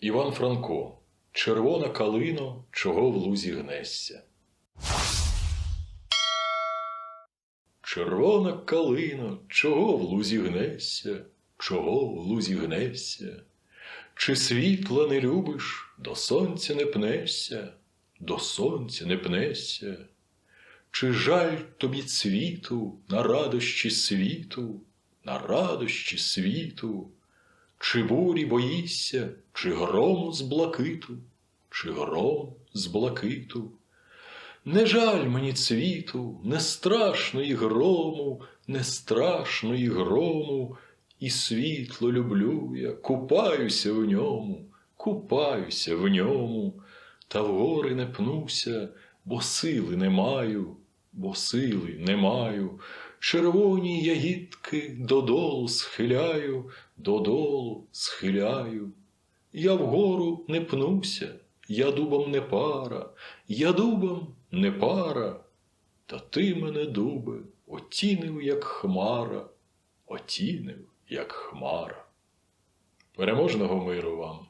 Іван Франко. Червона калино, чого в лузі гнешся. Червона калино, чого в лузі гнешся, чого в лузі гнешся? Чи світла не любиш, до сонця не пнешся, до сонця не пнешся? Чи жаль тобі цвіту на радощі світу, на радощі світу? Чи бурі боїшся, чи грому з блакиту, чи гром з блакиту? Не жаль мені цвіту, не страшно і грому, не страшно грому, і світло люблю я, купаюся в ньому, купаюся в ньому, та в гори не пнуся, бо сили не маю, бо сили не маю. Червоні ягідки додолу схиляю, додолу схиляю. Я вгору не пнуся, я дубом не пара, я дубом не пара. Та ти мене, дубе, отінив, як хмара, отінив, як хмара. Переможного миру вам!